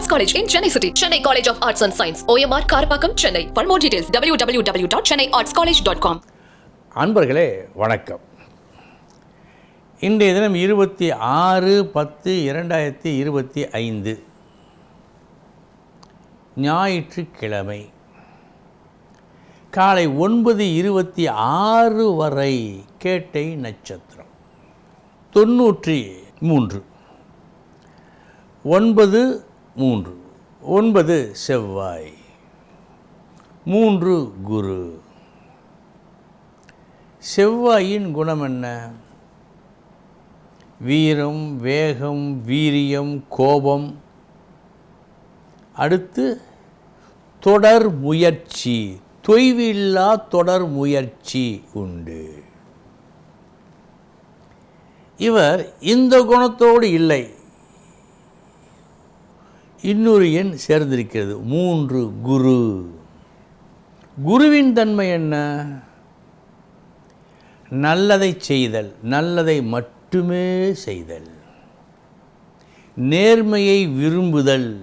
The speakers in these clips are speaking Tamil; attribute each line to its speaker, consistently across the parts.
Speaker 1: Arts college in Chennai city Chennai college of arts and science OMR Karapakkam Chennai for more details W W W dot Chennai arts college dot com
Speaker 2: அன்பர்களே வணக்கம் இன்றைய தினம் இருபத்தி ஆறு பத்து இரண்டாயிரத்தி இருபத்தி ஐந்து ஞாயிற்றுக்கிழமை காலை ஒன்பது இருபத்தி ஆறு வரை கேட்டை நட்சத்திரம் தொன்னூற்றி மூன்று ஒன்பது மூன்று. ஒன்பது செவ்வாய். மூன்று குரு. செவ்வாயின் குணம் என்ன? வீரம் வேகம் வீரியம் கோபம். அடுத்து தொடர் முயற்சி. தொய்வில்லா தொடர் முயற்சி உண்டு. இவர் இந்த குணத்தோடு இல்லை. இன்னொரு எண் சேர்ந்திருக்கிறது. மூன்று குரு. குருவின் தன்மை என்ன? நல்லதை செய்தல் நல்லதை மட்டுமே செய்தல். நேர்மையை விரும்புதல்.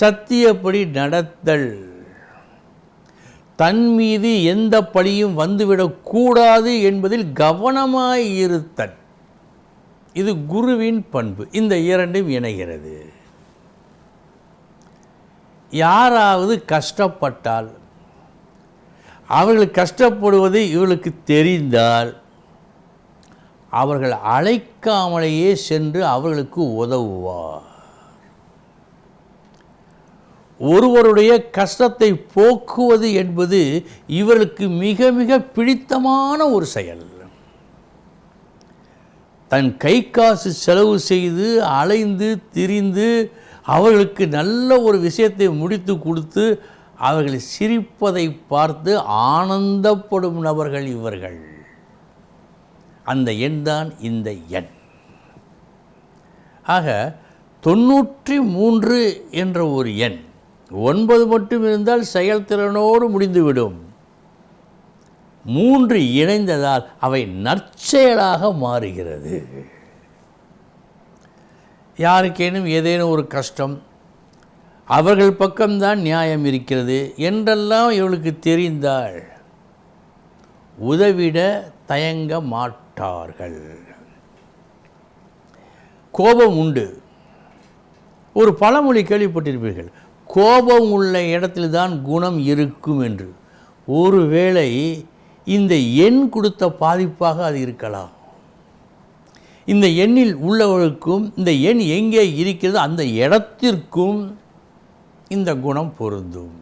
Speaker 2: சத்தியப்படி நடத்தல். தன் மீது எந்த பழியும் வந்துவிடக்கூடாது என்பதில் கவனமாய் இருத்தல். இது குருவின் பண்பு. இந்த இரண்டும் இணைகிறது. யாராவது கஷ்டப்பட்டால் அவர்கள் கஷ்டப்படுவது இவளுக்கு தெரிந்தால் அவர்கள் அழைக்காமலேயே சென்று அவர்களுக்கு உதவுவார். ஒருவருடைய கஷ்டத்தை போக்குவது என்பது இவர்களுக்கு மிக மிக பிடித்தமான ஒரு செயல். தன் கை காசு செலவு செய்து அலைந்து திரிந்து அவர்களுக்கு நல்ல ஒரு விஷயத்தை முடித்து கொடுத்து அவர்களை சிரிப்பதை பார்த்து ஆனந்தப்படும் நபர்கள் இவர்கள். அந்த எண் தான் இந்த எண். ஆக தொண்ணூற்றி மூன்று என்ற ஒரு எண். ஒன்பது மட்டும் இருந்தால் செயல்திறனோடு முடிந்துவிடும். மூன்று இணைந்ததால் அவை நற்செயலாக மாறுகிறது. யாருக்கேனும் ஏதேனும் ஒரு கஷ்டம் அவர்கள் பக்கம்தான் நியாயம் இருக்கிறது என்றெல்லாம் இவளுக்கு தெரிந்தால் உதவிட தயங்க மாட்டார்கள். கோபம் உண்டு. ஒரு பழமொழி கேள்விப்பட்டிருப்பீர்கள் கோபம் உள்ள இடத்தில்தான் குணம் இருக்கும் என்று. ஒருவேளை இந்த எண் கொடுத்த பாதிப்பாக அது இருக்கலாம். இந்த எண்ணில் உள்ளவர்களுக்கும் இந்த எண் எங்கே இருக்கிறதோ அந்த இடத்திற்கும் இந்த குணம் பொருந்தும்.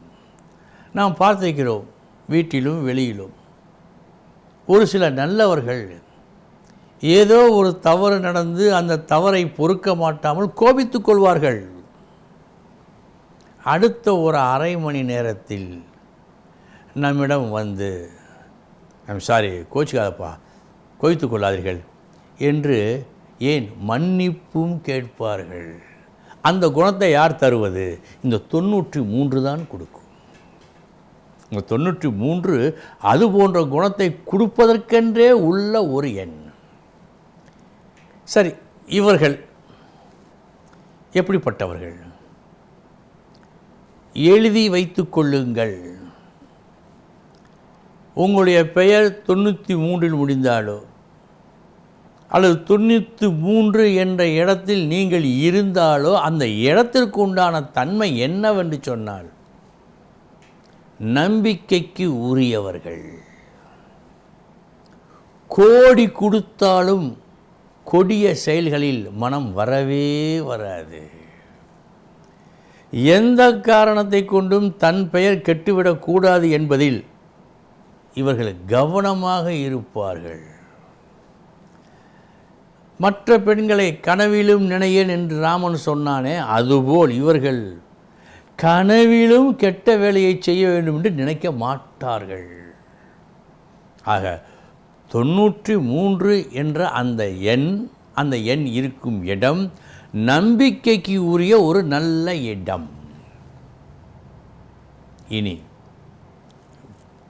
Speaker 2: நாம் பார்த்திருக்கிறோம் வீட்டிலும் வெளியிலும். ஒரு சில நல்லவர்கள் ஏதோ ஒரு தவறு நடந்து அந்த தவறை பொறுக்க மாட்டாமல் கோபித்துக் கொள்வார்கள். அடுத்த ஒரு அரை மணி நேரத்தில் நம்மிடம் வந்து ஐம் சாரி கோச்சிக்காதப்பா. கோய்த்து கொள்ளாதீர்கள். என்று ஏன் மன்னிப்பும் கேட்பார்கள். அந்த குணத்தை யார் தருவது? இந்த தொண்ணூற்றி மூன்று தான் கொடுக்கும். இந்த தொண்ணூற்றி மூன்று அது போன்ற குணத்தை கொடுப்பதற்கென்றே உள்ள ஒரு எண். சரி இவர்கள் எப்படிப்பட்டவர்கள்? எழுதி வைத்துக்கொள்ளுங்கள் உங்களுடைய பெயர் தொண்ணூற்றி மூன்றில் முடிந்தாலோ அல்லது தொண்ணூற்றி மூன்று என்ற இடத்தில் நீங்கள் இருந்தாலோ அந்த இடத்திற்கு உண்டான தன்மை என்னவென்று சொன்னால் நம்பிக்கைக்கு உரியவர்கள். கோடி கொடுத்தாலும் கொடிய செயல்களில் மனம் வரவே வராது. எந்த காரணத்தை கொண்டும் தன் பெயர் கெட்டுவிடக்கூடாது என்பதில் இவர்கள் கவனமாக இருப்பார்கள். மற்ற பெண்களை கனவிலும் நினையேன் என்று ராமன் சொன்னானே அதுபோல் இவர்கள் கனவிலும் கெட்ட வேலையை செய்ய வேண்டும் என்று நினைக்க மாட்டார்கள். ஆக தொண்ணூற்றி மூன்று என்ற அந்த எண் அந்த எண் இருக்கும் இடம் நம்பிக்கைக்கு உரிய ஒரு நல்ல இடம். இனி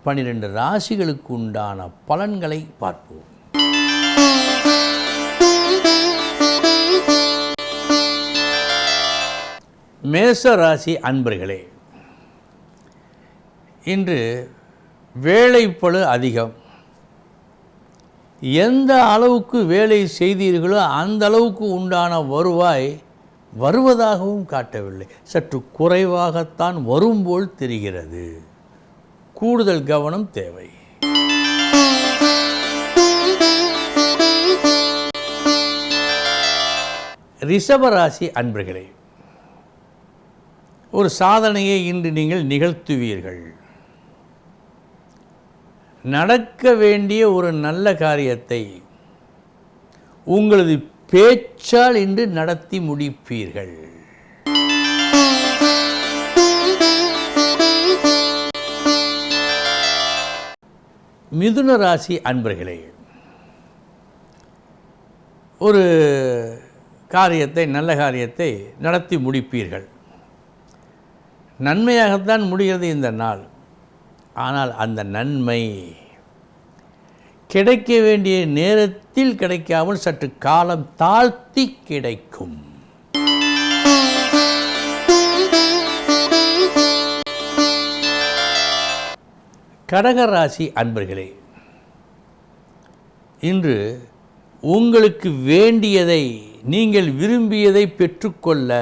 Speaker 2: பன்னிரெண்டு ராசிகளுக்கு உண்டான பலன்களை பார்ப்போம். மேச ராசி அன்பர்களே இன்று வேலைப்பழு அதிகம். எந்த அளவுக்கு வேலை செய்தீர்களோ அந்த அளவுக்கு உண்டான வருவாய் வருவதாகவும் காட்டவில்லை. சற்று குறைவாகத்தான் வரும்போல் தெரிகிறது. கூடுதல் கவனம் தேவை. ரிஷபராசி அன்பர்களே ஒரு சாதனையை இன்று நீங்கள் நிகழ்த்துவீர்கள். நடக்க வேண்டிய ஒரு நல்ல காரியத்தை உங்களது பேச்சால் இன்று நடத்தி முடிப்பீர்கள். மிதுன ராசி அன்பர்களே ஒரு காரியத்தை நல்ல காரியத்தை நடத்தி முடிப்பீர்கள். நன்மையாகத்தான் முடிகிறது இந்த நாள். ஆனால் அந்த நன்மை கிடைக்க வேண்டிய நேரத்தில் கிடைக்காமல் சற்று காலம் தாழ்த்தி கிடைக்கும். கடகராசி அன்பர்களே இன்று உங்களுக்கு வேண்டியதை நீங்கள் விரும்பியதை பெற்றுக்கொள்ள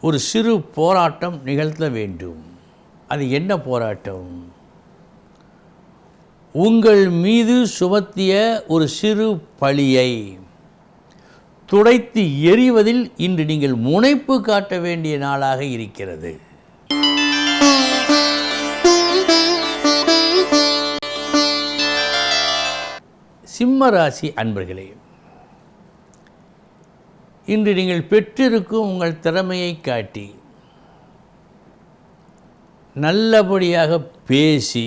Speaker 2: ஒரு சிறு போராட்டம் நிகழ்த்த வேண்டும். அது என்ன போராட்டம்? உங்கள் மீது சுமத்திய ஒரு சிறு பழியை துடைத்து எறிவதில் இன்று நீங்கள் முனைப்பு காட்ட வேண்டிய நாளாக இருக்கிறது. சிம்ம ராசி அன்பர்களே இன்று நீங்கள் பெற்றிருக்கும் உங்கள் திறமையை காட்டி நல்லபடியாக பேசி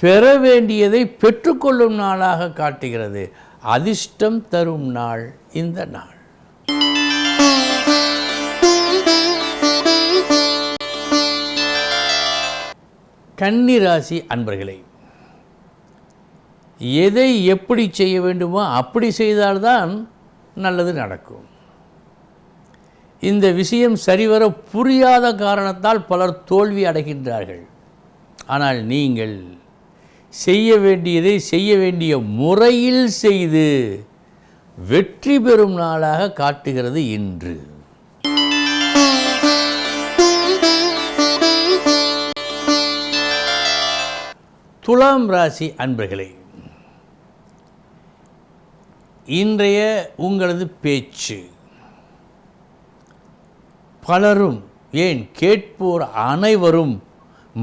Speaker 2: பெற வேண்டியதை பெற்றுக்கொள்ளும் நாளாக காட்டுகிறது. அதிர்ஷ்டம் தரும் நாள் இந்த நாள். கன்னிராசி அன்பர்களே எதை எப்படி செய்ய வேண்டுமோ அப்படி செய்தால்தான் நல்லது நடக்கும். இந்த விஷயம் சரிவர புரியாத காரணத்தால் பலர் தோல்வி அடைகின்றார்கள். ஆனால் நீங்கள் செய்ய வேண்டியதை செய்ய வேண்டிய முறையில் செய்து வெற்றி பெறும் நாளாக காட்டுகிறது இன்று. துலாம் ராசி அன்பர்களே இன்றைய உங்களது பேச்சு. பலரும் ஏன் கேட்போர் அனைவரும்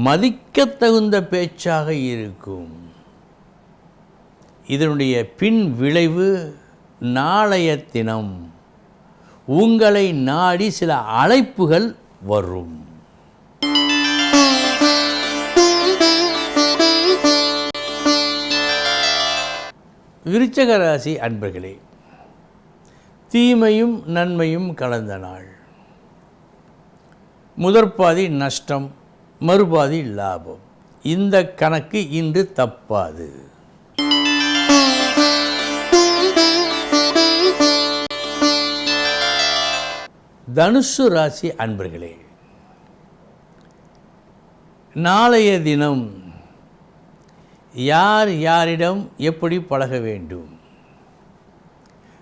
Speaker 2: மதிக்கத்தகுந்த பேச்சாக இருக்கும். இதனுடைய பின் விளைவு நாளைய தினம். உங்களை நாடி சில அழைப்புகள் வரும். விருச்சக ராசி அன்பர்களே தீமையும் நன்மையும் கலந்த நாள். முதற்பாதி நஷ்டம் மறுபாதி லாபம். இந்த கணக்கு இன்று தப்பாது. தனுசு ராசி அன்பர்களே நாளைய தினம் யார் யாரிடம் எப்படி பழக வேண்டும்?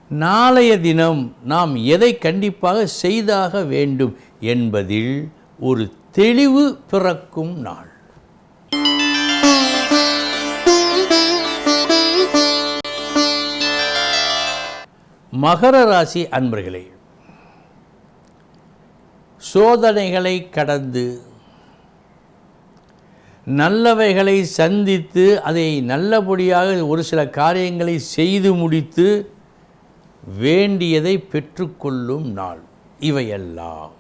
Speaker 2: நாளைய தினம் நாம் எதை கண்டிப்பாக செய்தாக வேண்டும் என்பதில் ஒரு தெளிவு பிறக்கும் நாள். மகர ராசி அன்பர்களே சோதனைகளை கடந்து நல்லவைகளை சந்தித்து அதை நல்லபடியாக ஒரு சில காரியங்களை செய்து முடித்து வேண்டியதை பெற்றுக்கொள்ளும் நாள். இவையெல்லாம்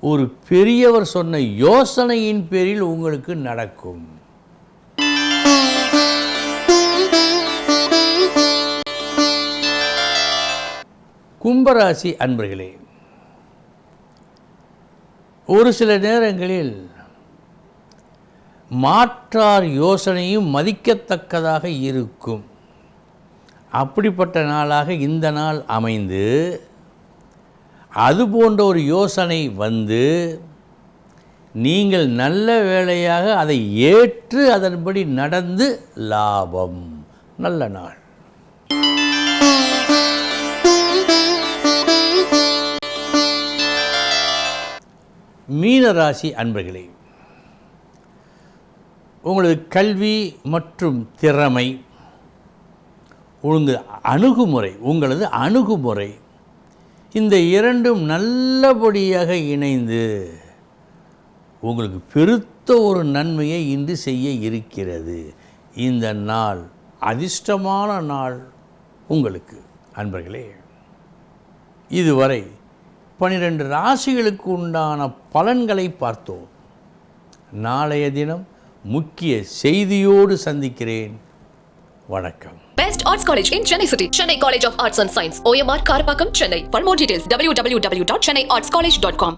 Speaker 2: ஒரு பெரியவர் சொன்ன யோசனையின் பேரில் உங்களுக்கு நடக்கும். கும்பராசி அன்பர்களே ஒரு சில நேரங்களில் மாற்றார் யோசனையும் மதிக்கத்தக்கதாக இருக்கும். அப்படிப்பட்ட நாளாக இந்த நாள் அமைந்து அது போன்ற ஒரு யோசனை வந்து நீங்கள் நல்ல வேளையாக அதை ஏற்று அதன்படி நடந்து லாபம். நல்ல நாள். மீனராசி அன்பர்களே உங்களது கல்வி மற்றும் திறமை உங்கள் அணுகுமுறை உங்களது அணுகுமுறை இந்த இரண்டும் நல்லபடியாக இணைந்து உங்களுக்கு பெருத்த ஒரு நன்மையை இன்று செய்ய இருக்கிறது. இந்த நாள் அதிர்ஷ்டமான நாள் உங்களுக்கு அன்பர்களே. இதுவரை பனிரெண்டு ராசிகளுக்கு உண்டான பலன்களை பார்த்தோம். நாளைய தினம் முக்கிய செய்தியோடு சந்திக்கிறேன் வணக்கம்
Speaker 1: best arts college in Chennai city Chennai college of arts and science OMR Karapakkam Chennai for more details W W W dot Chennai arts college dot com